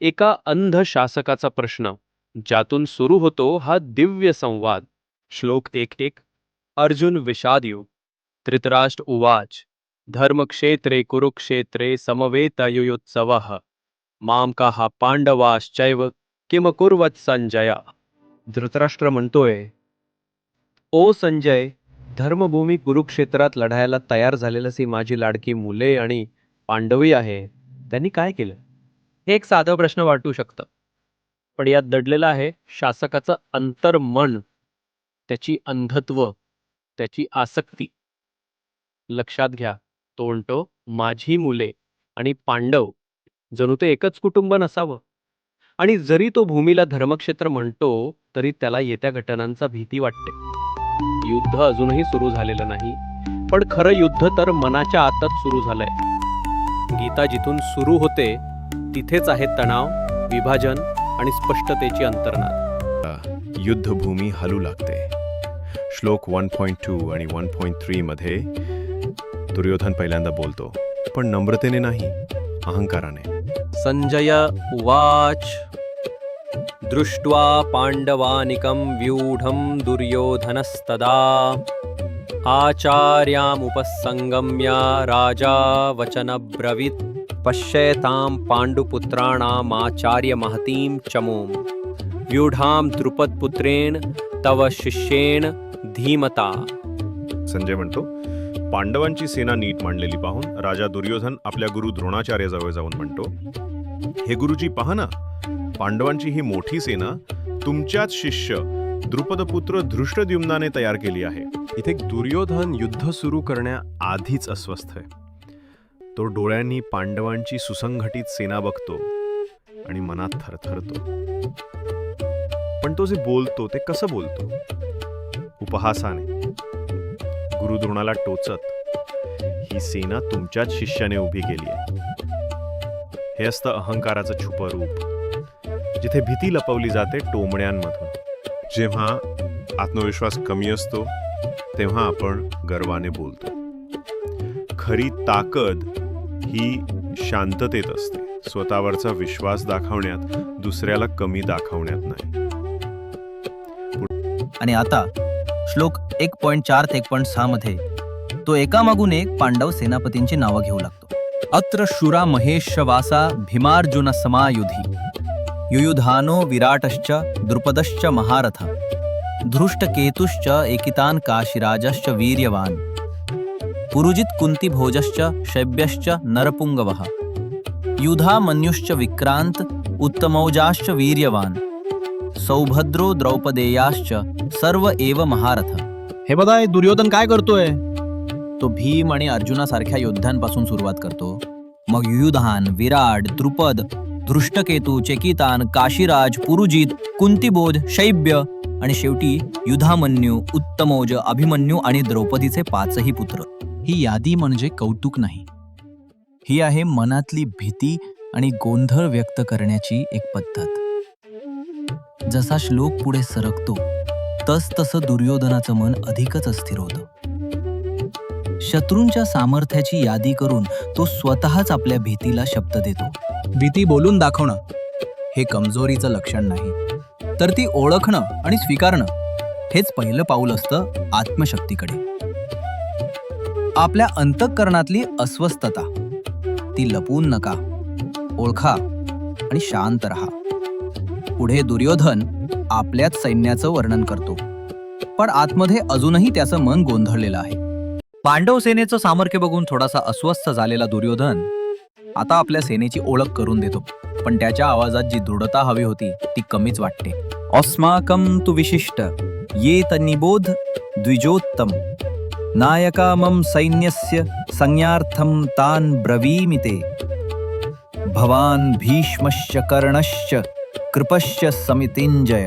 एका अंध शासकाचा प्रश्न ज्यातून सुरू होतो हा दिव्य संवाद. श्लोक एक एक. अर्जुन विषादयु. धृतराष्ट्र उवाच. धर्मक्षेत्रे कुरुक्षेत्रे समवेतयुयुत्सव. माम हा पांडवाश्चैव किम कुर्वत संजय? धृतराष्ट्र म्हणतोय ओ संजय धर्मभूमी कुरुक्षेत्रात लढायला तयार झालेली माझी लाडकी मुले आणि पांडवी आहे. त्यांनी काय केलं? हे एक साधं प्रश्न वाटू शकतं. पण यात दडलेलं आहे शासकाचं अंतर्मन त्याची अंधत्व त्याची आसक्ती. लक्षात घ्या तो म्हणतो माझी मुले आणि पांडव जणू ते एकच कुटुंब नसावं. आणि जरी तो भूमीला धर्मक्षेत्र म्हणतो तरी त्याला येत्या घटनांचा भीती वाटते. युद्ध अजूनही सुरू झालेलं नाही पण खरं युद्ध तर मनाच्या आतच सुरू झालंय. गीता जिथून सुरू होते तिथेच आहे तणाव विभाजन आणि स्पष्टतेची अंतर्नाद. युद्धभूमी हलू लागते. श्लोक वन पॉईंट टू आणि वन पॉईंट थ्रीमध्ये दुर्योधन पहिल्यांदा बोलतो पण नम्रतेने नाही अहंकाराने. संजय उवाच. दृष्ट्वा पांडवानिकं व्यूढं दुर्योधनस्तदा. आचार्यामुपसंगम्य राजा वचनब्रवीत्. पश्यतां पाण्डुपुत्राणामाचार्यमहतीं चमूं व्यूढां द्रुपदपुत्रेण तव शिष्येण धीमता। संजय म्हणतो पांडवांची सेना नीट मांडलेली पाहून राजा दुर्योधन आपल्या गुरु द्रोणाचार्याजवळ जाऊन म्हणतो हे गुरुजी पहा ना पांडवांची ही मोठी सेना तुमच्याच शिष्य द्रुपदपुत्र धृष्टद्युम्नाने तयार केली आहे. इथे दुर्योधन युद्ध सुरू करण्याआधीच अस्वस्थ आहे. तो डोळ्यांनी पांडवांची सुसंघटित सेना बघतो आणि मनात थरथरतो. पण तो जे बोलतो ते कसं बोलतो? उपहासाने. गुरुद्रोणाला टोचत ही सेना तुमच्याच शिष्याने उभी केली आहे. हे असतं अहंकाराचं छुप रूप जिथे भीती लपवली जाते टोमण्यांमधून. जेव्हा आत्मविश्वास कमी असतो तेव्हा आपण गर्वाने बोलतो. खरी ताकद ही शांततेत असते. स्वतःवरचा विश्वास दाखवण्यात दुसऱ्याला कमी दाखवण्यात नाही. आणि आता श्लोक एक पॉईंट चार ते एक पॉईंट सहा मध्ये तो एकामागून एक पांडव सेनापतींची नावं घेऊ लागतो. अत्र शुरा महेश वासा भीमार्जुन समायुधी युयुधानो विराटश्च द्रुपदश्च महारथ धृष्टकेतुश्च एकितान काशिराजश्च वीर्यवान पुरुजित कुंतीभोजश्च शैब्यश्च नरपुङ्गवः। युधा मन्युश्च विक्रांत उत्तमौजाश्च वीर्यवान। सौभद्रो द्रौपदेयाश्च सर्व एव महारथ। हे बघा दुर्योधन काय करतोय? तो भीम आणि अर्जुनासारख्या योद्ध्यांपासून सुरुवात करतो. मग युयुधान विराट द्रुपद धृष्टकेतू चेकितान काशीराज पुरुजित कुंतीबोध शैब्य आणि शेवटी युधामन्यू उत्तमोज अभिमन्यू आणि द्रौपदीचे पाचही पुत्र। ही यादी म्हणजे कौतुक नाही. ही आहे मनातली भीती आणि गोंधळ व्यक्त करण्याची एक पद्धत. जसा श्लोक पुढे सरकतो तस तसं दुर्योधनाचं मन अधिकच अस्थिर होतं. शत्रूंच्या सामर्थ्याची यादी करून तो स्वतःच आपल्या भीतीला शब्द देतो. भीती बोलून दाखवणं हे कमजोरीचं लक्षण नाही. तर ती ओळखणं आणि स्वीकारणं हेच पहिलं पाऊल असतं आत्मशक्तीकडे. आपल्या अंतःकरणातली अस्वस्थता. ती लपवून नका. ओळखा आणि शांत राहा. पुढे दुर्योधन आपल्याच सैन्याचं वर्णन करतो. पण आतमध्ये अजूनही त्याचं मन गोंधळलेलं आहे. पांडव सेनेचं सामर्थ्य बघून थोडासा अस्वस्थ झालेला दुर्योधन आता आपल्या सेनेची ओळख करून देतो. पण त्याच्या आवाजात जी दृढता हवी होती ती कमीच वाटते. अस्माकं तु विशिष्ट ये निबोध द्विजोत्तम. नायका मम सैन्यस्य संज्ञार्थं तान् ब्रवीमि ते भवान् भीष्मश्च कर्णश्च कृपश्च समितिञ्जय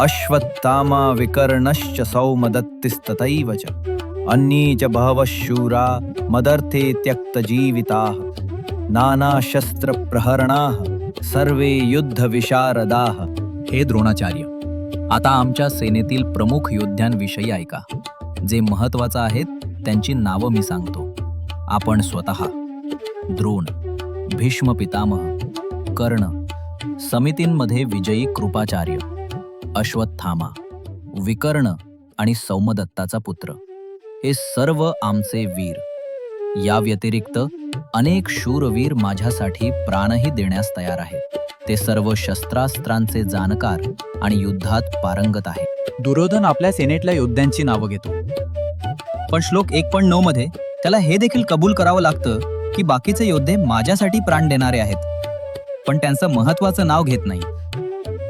अश्वत्थामा विकर्णश्च सौमदत्तिस्तथैव च। अन्ये च बहवः शूरा मदर्थे त्यक्तजीविताः नानाशस्त्रप्रहरणाः सर्वे युद्धविशारदाः। हे द्रोणाचार्य आता आमच्या सेनेतील प्रमुख योद्ध्यांविषयी ऐका। जे महत्वाचं आहेत त्यांची नावं मी सांगतो. आपण स्वतः द्रोण भीष्म पितामह कर्ण समितींमध्ये विजयी कृपाचार्य अश्वत्थामा विकर्ण आणि सौमदत्ताचा पुत्र. हे सर्व आमचे वीर. या व्यतिरिक्त अनेक शूरवीर माझ्यासाठी प्राणही देण्यास तयार आहेत. ते सर्व शस्त्रास्त्रांचे जाणकार आणि युद्धात पारंगत आहेत. दुर्योधन आपल्या सेनेटल्या योद्ध्यांची नावं घेतो. पण श्लोक एक पण नऊ मध्ये त्याला हे देखील कबूल करावं लागतं की बाकीचे योद्धे माझ्यासाठी प्राण देणारे आहेत. पण त्यांचं महत्वाचं नाव घेत नाही.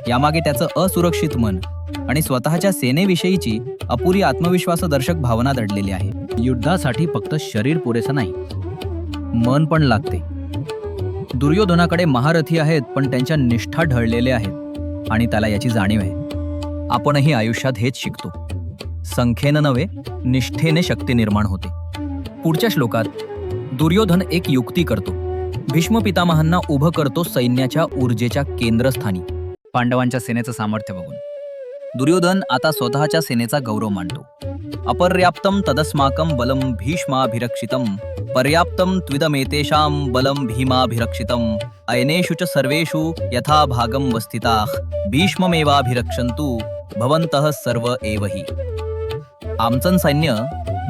यामागे त्याचं असुरक्षित मन आणि स्वतःच्या सेनेविषयीची अपुरी आत्मविश्वासदर्शक भावना दडलेली आहे. युद्धासाठी फक्त शरीर पुरेसं नाही मन पण लागते. दुर्योधनाकडे महारथी आहेत पण त्यांच्या निष्ठा ढळलेल्या आहेत आणि त्याला याची जाणीव आहे. आपणही आयुष्यात हेच शिकतो. संख्येनं नव्हे निष्ठेने शक्ती निर्माण होते. पुढच्या श्लोकात दुर्योधन एक युक्ती करतो. भीष्म पितामहांना उभं करतो सैन्याच्या ऊर्जेच्या केंद्रस्थानी. पांडवांच्या सेनेचं सामर्थ्य बघून. दुर्योधन आता स्वतःच्या सेनेचा गौरव मांडतो. अपर्याप्तम तदस्माकं बलम भीष्माभिरक्षितम पर्याप्तम त्विदमेतेषां बलम भीमाभिरक्षितम अयनेषु च सर्वेषु यथा भागम वस्थिताः भीष्ममेवाभिरक्षन्तु भवन्तः सर्व एवही आमचं सैन्य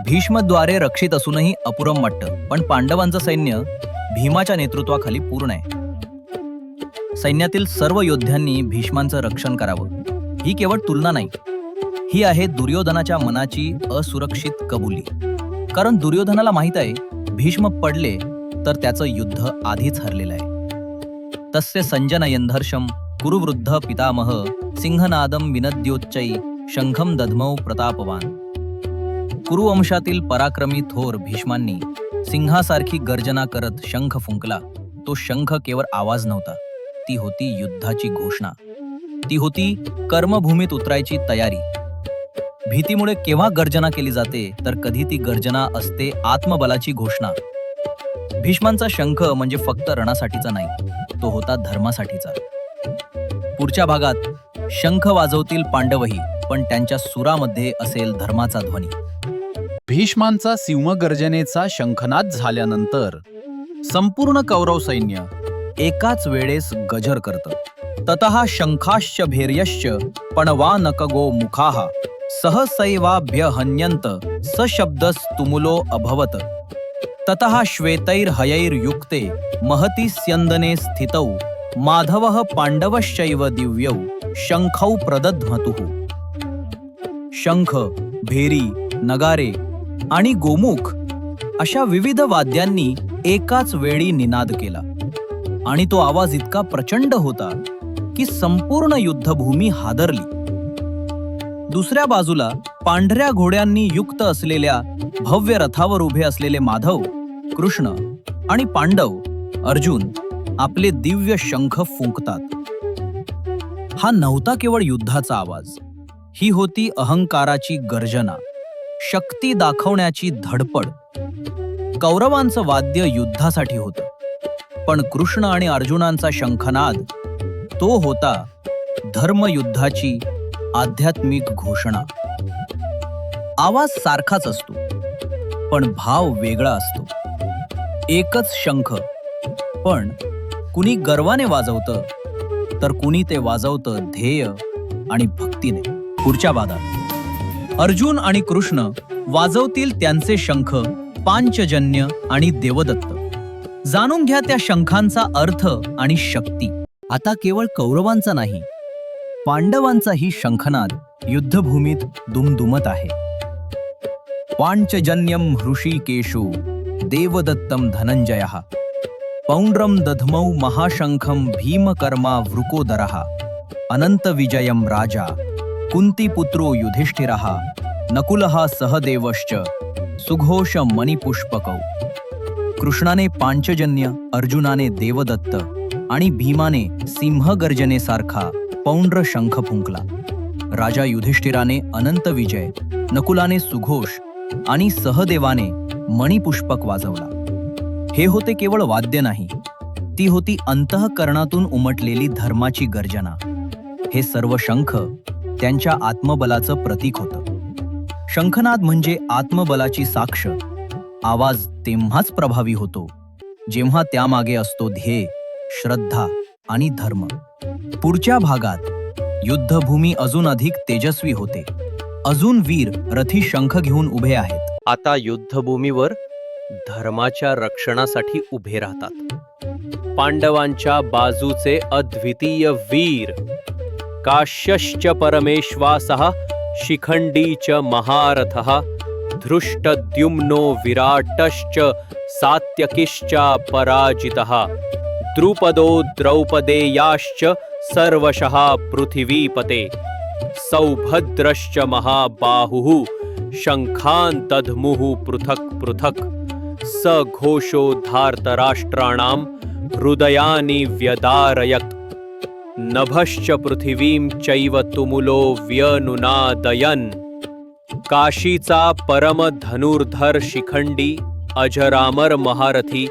भीष्मद्वारे रक्षित असूनही अपुरम वाटतं पण पांडवांचं सैन्य भीमाच्या नेतृत्वाखाली पूर्ण आहे. सैन्यातील सर्व योद्ध्यांनी भीष्मांचं रक्षण करावं. ही केवळ तुलना नाही. ही आहे दुर्योधनाच्या मनाची असुरक्षित कबुली. कारण दुर्योधनाला माहीत आहे भीष्म पडले तर त्याचं युद्ध आधीच हरलेलं आहे. तस्य संजन यंधर्षम कुरुवृद्ध पितामह सिंहनादम विनद्योच्चै शंखम दधमौ प्रतापवान। कुरुवंशातील पराक्रमी थोर भीष्मांनी सिंहासारखी गर्जना करत शंख फुंकला. तो शंख केवळ आवाज नव्हता. ती होती युद्धाची घोषणा. ती होती कर्मभूमीत उतरायची तयारी. भीतीमुळे केव्हा गर्जना केली जाते तर कधी ती गर्जना असते आत्मबलाची घोषणा. भीष्मांचा शंख म्हणजे फक्त रणासाठीचा नाही तो होता धर्मासाठीचा. पुढच्या भागात शंख वाजवतील पांडवही पण त्यांच्या सुरामध्ये असेल धर्माचा ध्वनी. भीष्मांचा सिंहगर्जनेचा शंखनाद झाल्यानंतर संपूर्ण कौरव सैन्य एकाच वेळेस गजर करतं. ततः शंखाश्च भैर्यश्च पणवानकगो मुखाः सहसैवाभ्यहन्यन्त सशब्दस्तुमुलो अभवत. ततः श्वेतैर्हयैर्युक्ते महती स्यंदने स्थितौ माधवः पाण्डवश्चैव दिव्यौ शंखौ प्रदध्मतुः। शंख भेरी नगारे आणि गोमुख अशा विविध वाद्यांनी एकाच वेळी निनाद केला. आणि तो आवाज इतका प्रचंड होता की संपूर्ण युद्धभूमी हादरली. दुसऱ्या बाजूला पांढऱ्या घोड्यांनी युक्त असलेल्या भव्य रथावर उभे असलेले माधव कृष्ण आणि पांडव अर्जुन आपले दिव्य शंख फुंकतात. हा नव्हता केवळ युद्धाचा आवाज ही होती अहंकाराची गर्जना. शक्ती दाखवण्याची धडपड. कौरवांचं वाद्य युद्धासाठी होतं. पण कृष्ण आणि अर्जुनांचा शंखनाद तो होता धर्मयुद्धाची आध्यात्मिक घोषणा. आवाज सारखाच असतो पण भाव वेगळा असतो. एकच शंख पण कुणी गर्वाने वाजवतं तर कुणी ते वाजवतं ध्येय आणि भक्तीने. पुढच्या वादात. अर्जुन आणि कृष्ण वाजवतील त्यांचे शंख पांचजन्य आणि देवदत्त. जाणून घ्या त्या शंखांचा अर्थ आणि शक्ती. आता केवळ कौरवांचा नाही पांडवांचाही शंखनाद युद्धभूमीत दुमदुमत आहे. पांचजन्यम हृषीकेशु देवदत्तम धनंजय. पौंड्रम दधमौ महाशंखम भीमकर्मा वृकोदरः। अनंतविजयम राजा कुंतीपुत्रो युधिष्ठिरः। नकुलहा सहदेवश्च सुघोष मणिपुष्पकौ। कृष्णाने पांचजन्य अर्जुनाने देवदत्त आणि भीमाने सिंहगर्जनेसारखा पौंड्र शंख फुंकला। राजा युधिष्ठिराने अनंत विजय नकुलाने सुघोष आणि सहदेवाने मणिपुष्पक वाजवला। हे होते केवळ वाद्य नाही ती होती अंतःकरणातून उमटलेली धर्माची गर्जना। हे सर्व शंख त्यांच्या आत्मबलाचं प्रतीक होतं। शंखनाद म्हणजे आत्मबलाची साक्ष. आवाज तेव्हाच प्रभावी होतो जेव्हा त्यामागे असतो ध्येय श्रद्धा आणि धर्म. पुढच्या भागात युद्धभूमी अजून अधिक तेजस्वी होते. अजून वीर रथी शंख घेऊन उभे आहेत. आता युद्धभूमीवर धर्माच्या रक्षणासाठी उभे राहतात. पांडवांच्या बाजूचे अद्वितीय वीर काश्यश्च परमेश्वासः शिखंडी च महारथः धृष्टद्युम्नो विराटश्च सात्यकिश्च पराजितः। द्रुपदो द्रौपदेयाश्च सर्वशः पृथिवीपते। सौभद्रश्च महाबाहुः शङ्खान् दध्मुः पृथक् पृथक्। स घोषो धार्तराष्ट्राणां हृदयानि व्यदारयत्। नभश्च पृथिवीं चैव तुमुलो व्यनुनादयन्। काशीचा परमधनुर्धर शिखंडी अजरामर महारथी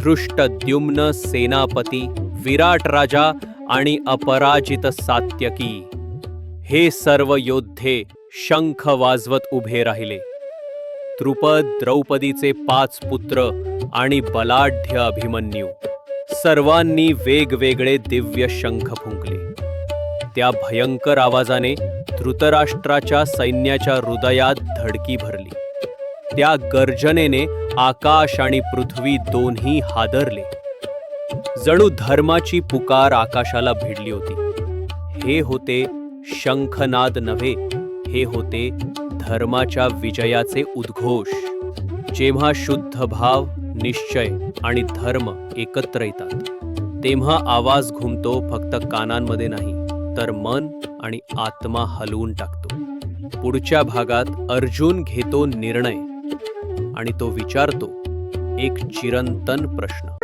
धृष्टद्युम्न सेनापती विराट राजा आणि अपराजित सात्यकी। हे सर्व योद्धे शंख वाजवत उभे राहिले। द्रुपद द्रौपदीचे पाच पुत्र आणि बलाढ्य अभिमन्यू। सर्वांनी वेगवेगळे दिव्य शंख फुंकले. त्या भयंकर आवाजाने धृतराष्ट्राच्या सैन्याच्या हृदयात धडकी भरली. त्या गर्जनेने आकाश आणि पृथ्वी दोन्ही हादरले. जणू धर्माची पुकार आकाशाला भिडली होती. हे होते शंखनाद नव्हे हे होते धर्माच्या विजयाचे उद्घोष. जेव्हा शुद्ध भाव निश्चय आणि धर्म एकत्र येतात. तेव्हा आवाज घुमतो फक्त कानांमध्ये नाही तर मन आणि आत्मा हलवून टाकतो. पुढच्या भागात अर्जुन घेतो निर्णय आणि तो विचारतो एक चिरंतन प्रश्न.